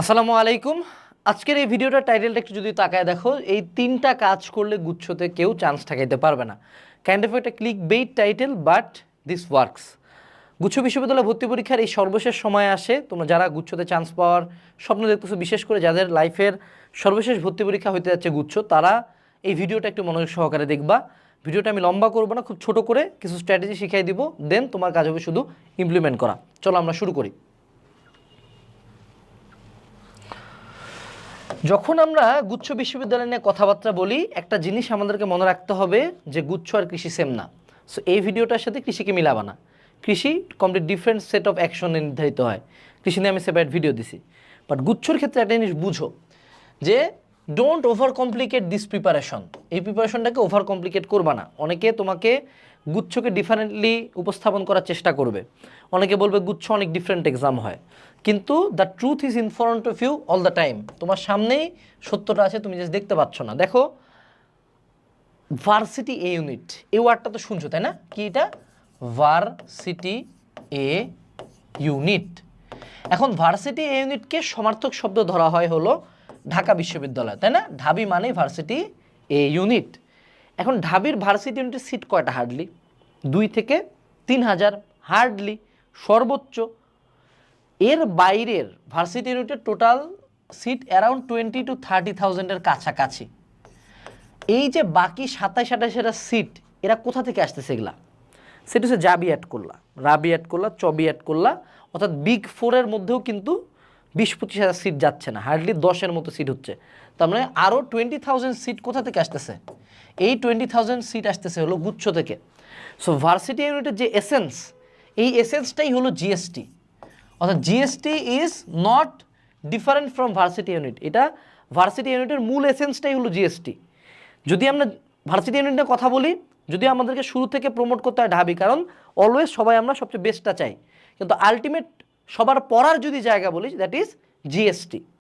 আসসালামু আলাইকুম। আজকের এই ভিডিওটার টাইটেলটা একটু যদি তাকায় দেখো, এই তিনটা কাজ করলে গুচ্ছতে কেউ চান্স ঠেকাইতে পারবে না। কাইন্ড অফ একটা click bait title but this works গুচ্ছ বিশ্ববিদ্যালয় ভর্তি পরীক্ষার এই সর্বশেষ সময় আসে, তোমরা যারা গুচ্ছতে চান্স পাওয়ার স্বপ্ন দেখতেছো, বিশেষ করে যাদের লাইফের সর্বশেষ ভর্তি পরীক্ষা হইতে যাচ্ছে গুচ্ছ, তারা এই ভিডিওটা একটু মনোযোগ সহকারে দেখবা। ভিডিওটা আমি লম্বা করব না, খুব ছোট করে কিছু স্ট্র্যাটেজি শিখিয়ে দিব দেন তোমার কাজ হবে শুধু ইমপ্লিমেন্ট করা। চলো আমরা শুরু করি। যখন আমরা গুচ্ছ বিশ্ববিদ্যালয় নিয়ে কথাবার্তা বলি, একটা জিনিস আমাদেরকে মনে রাখতে হবে যে গুচ্ছ আর কৃষি সেম না। সো এই ভিডিওটার সাথে কৃষিকে মিলাবা না। কৃষি কমপ্লিট ডিফারেন্ট সেট অফ অ্যাকশনে নির্ধারিত হয়। কৃষি নিয়ে আমি সেপারেট ভিডিও দিছি। বাট গুচ্ছর ক্ষেত্রে একটা জিনিস বুঝো যে don't over complicate this preparation এই প্রিপারেশনটাকে ওভার কমপ্লিকেট করবা না। অনেকে তোমাকে গুচ্ছকে ডিফারেন্টলি উপস্থাপন করার চেষ্টা করবে। অনেকে বলবে, গুচ্ছ অনেক ডিফারেন্ট এক্সাম হয়। কিন্তু the truth is in front of you all the time তোমার সামনেই সত্যটা আছে, তুমি জাস্ট দেখতে পাচ্ছ না। দেখো ভার্সিটি এ ইউনিট এই ওয়ার্ডটা তো শুনছো, তাই না? কি এটা? ভার্সিটি এ ইউনিট এখন ভার্সিটি এ ইউনিটকে সমার্থক শব্দ ধরা হয় হলো ঢাকা বিশ্ববিদ্যালয়, তাই না? ঢাবি মানে ভার্সিটি এ ইউনিট এখন ঢাবির ভার্সিটি ইউনিটের সিট কয়টা হার্ডলি দুই থেকে তিন হাজার হার্ডলি সর্বোচ্চ। এর বাইরের ভার্সিটি ইউনিটের total seat around twenty to thirty থাউজেন্ডের কাছাকাছি। এই যে বাকি সাতাশ আঠাশেরা সিট এরা কোথা থেকে আসতেছে এগুলা? সেটা হচ্ছে জাবি অ্যাড করলা রাবি অ্যাড করলা চবি অ্যাড করলা অর্থাৎ বিগ ফোরের মধ্যেও কিন্তু বিশ পঁচিশ হাজার সিট যাচ্ছে না হার্ডলি দশের মতো সিট হচ্ছে। তার মানে আরও টোয়েন্টি থাউজেন্ড সিট কোথা থেকে আসতেছে? এই টোয়েন্টি থাউজেন্ড সিট আসতেছে হলো গুচ্ছ থেকে। সো ভার্সিটি ইউনিটের যে এসেন্স এই এসেন্সটাই হলো জিএসটি অর্থাৎ GST is not different from varsity unit এটা ভার্সিটি ইউনিটের মূল এসেন্সটাই হলো জিএসটি যদি আমরা ভার্সিটি ইউনিট নিয়ে কথা বলি, যদি আমাদেরকে শুরু থেকে প্রমোট করতে হয় ঢাবি, কারণ অলওয়েজ সবাই আমরা সবচেয়ে বেস্টটা চাই। কিন্তু আলটিমেট সবার পড়ার যদি জায়গা বলিস দ্যাট ইজ জিএসটি